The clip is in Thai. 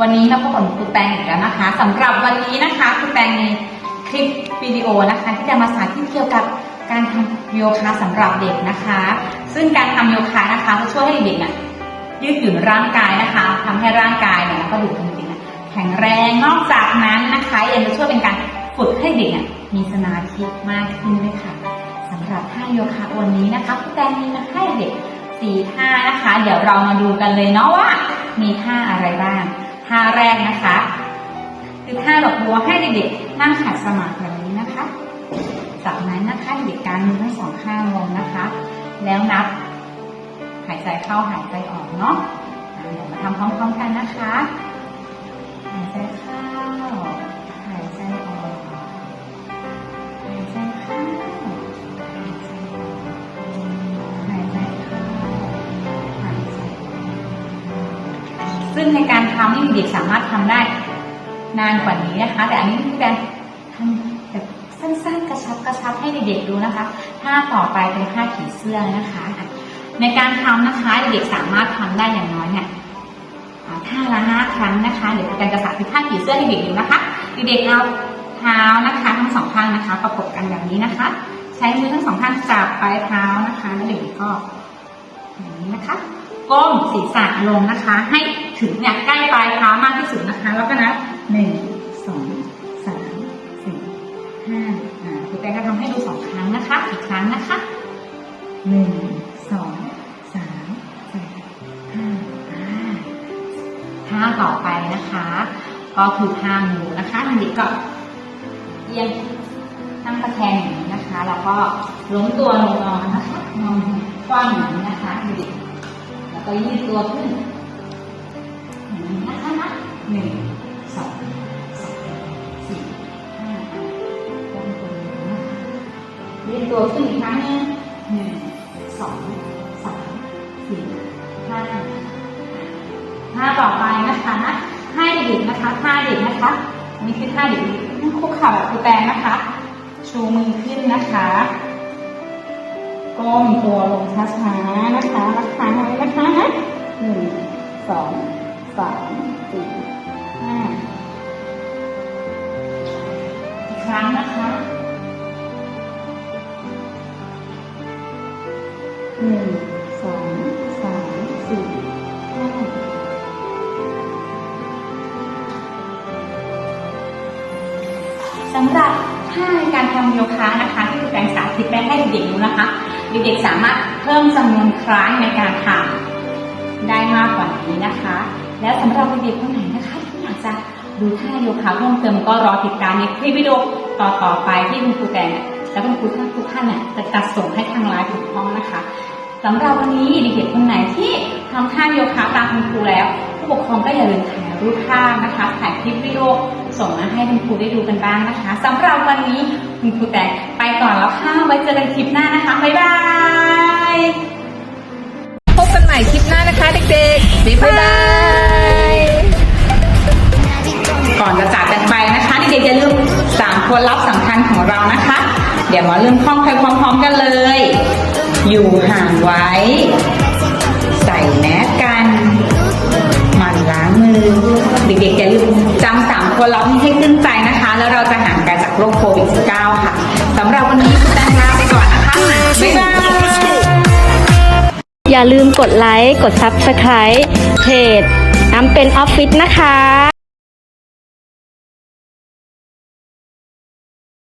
วันนี้เราพบกับครูแตงอีกแล้วนะคะสำหรับวันนี้นะคะครูแตงมีคลิปวิดีโอนะคะ ที่จะมาสาธิตเกี่ยวกับการทำโยคะสำหรับเด็กนะคะ ซึ่งการทำโยคะนะคะจะช่วยให้เด็กเนี่ยยืดหยุ่นร่างกายนะคะทำให้ร่างกายเนี่ยแล้วก็ดูจริงๆเนี่ยแข็งแรงนอกจากนั้นนะคะยังจะช่วยเป็นการฝึกให้เด็กเนี่ยมีสมาธิมากขึ้นด้วยค่ะสำหรับท่าโยคะวันนี้นะคะครูแตงมีมาให้เด็กสี่ท่านะคะ เดี๋ยวเรามาดูกันเลยเนาะว่า มีท่าอะไรบ้างท่าแรกนะคะคือท่าดอกบัวให้เด็กๆนั่งขัดสมาธิแบบนี้นะคะ จากนั้นนะคะเด็กการมือทั้งสองข้างลงนะคะ แล้วนับ หายใจเข้าหายใจออกเนาะเดี๋ยวมาทำพร้อมๆกันนะคะ หายใจเข้า ซึ่งในการทำนี่เด็กสามารถทำได้นานกว่านี้นะคะ แต่อันนี้คือการทำแบบสั้นๆ กระชับกระชับให้เด็กๆดูนะคะท่าต่อไปเป็นท่าผีเสื้อนะคะ ในการทำนะคะเด็กสามารถทำได้อย่างน้อยเนี่ยอ่าท่าละห้าครั้งนะคะเดี๋ยวอาจารย์จะสาธิตท่าผีเสื้อให้เด็กดูนะคะเด็กๆเอาเท้านะคะทั้งสองข้างนะคะ ประกบกันแบบนี้นะคะ ใช้มือทั้งสองข้างจับปลายเท้านะคะแล้วเด็กๆก็อย่างนี้นะคะก้มศีรษะลงนะคะให้ ถึงเนี่ยใกล้ปลายเท้ามากที่สุดนะคะ แล้วก็นับหนึ่งสองสามสี่ห้าอ่าครูแตงก็ทำให้ดูสองครั้งนะคะ อีกครั้งนะคะหนึ่งสองสามสี่ห้าอ่าท่าต่อไปนะคะ ก็คือท่าหมูนะคะเด็กก็เอียงนั่งตะแคงอย่างนี้นะคะ แล้วก็ล้มตัวลงนอนนะคะนอนกว้างอย่างนี้นะคะดูดิแล้วก็ยืดตัวขึ้น นี้นะคะนะหนึ่งสองสามสี่ห้าก้มตัวลงนะคะยืดตัวขึ้นอีกครั้งหนึงหนึ่งสองสามสี่ห้าท่าต่อไปนะคะให้เด็กนะคะท่าเด็กนะคะอันนี้คือท่าเด็กนั่งคุกเข่าแบบครูแตงนะคะ ชูมือขึ้นนะคะก้มตัวลงช้าๆนะคะรักษาไว้นะคะหนึ่งสอง สามสี่ห้าอีกครั้งนะคะหนึ่งสองสามสี่ห้าสำหรับท่าในการทำโยคะนะคะที่ครูแตงสาธิตไปให้เด็กๆดูนะคะ เด็กๆสามารถเพิ่มจำนวนครั้งในการทำได้มากกว่านี้นะคะ แล้วสำหรับเด็กๆคนไหนนะคะที่อยากจะดูท่าโยคะเพิ่มเติมก็รอติดตามในคลิปวิดีโอต่อๆไปที่คุณครูแตงและคุณครูท่านทุกท่านเนี่ยจะจัดส่งให้ทางไลน์ถูกต้องนะคะสำหรับวันนี้เด็กๆคนไหนที่ทำท่าโยคะตามคุณครูแล้ว ผู้ปกครองก็อย่าลืมถ่ายรูปภาพนะคะถ่ายคลิปวิดีโอส่งมาให้คุณครูได้ดูกันบ้างนะคะสำหรับวันนี้คุณครูแต่ไปก่อนแล้วค่ะไว้เจอกันคลิปหน้านะคะบ๊ายบายพบกันใหม่คลิปหน้านะคะเด็กๆบ๊ายบาย สามคนรับสำคัญของเรานะคะ เดี๋ยวมาเริ่มท่องไปพร้อมๆกันเลย อยู่ห่างไว้ ใส่แมสกันหมันล้างมือ เด็กๆอย่าลืมจำสามคนรับนี้ให้ขึ้นใจนะคะ แล้วเราจะห่างไกลจากโรคโควิด -19 ค่ะสำหรับวันนี้คุณแตงลาไปก่อนนะคะบ๊ายบายอย่าลืมกดไลค์ กด Subscribe เพจน้ำเป็นออฟฟิศนะคะ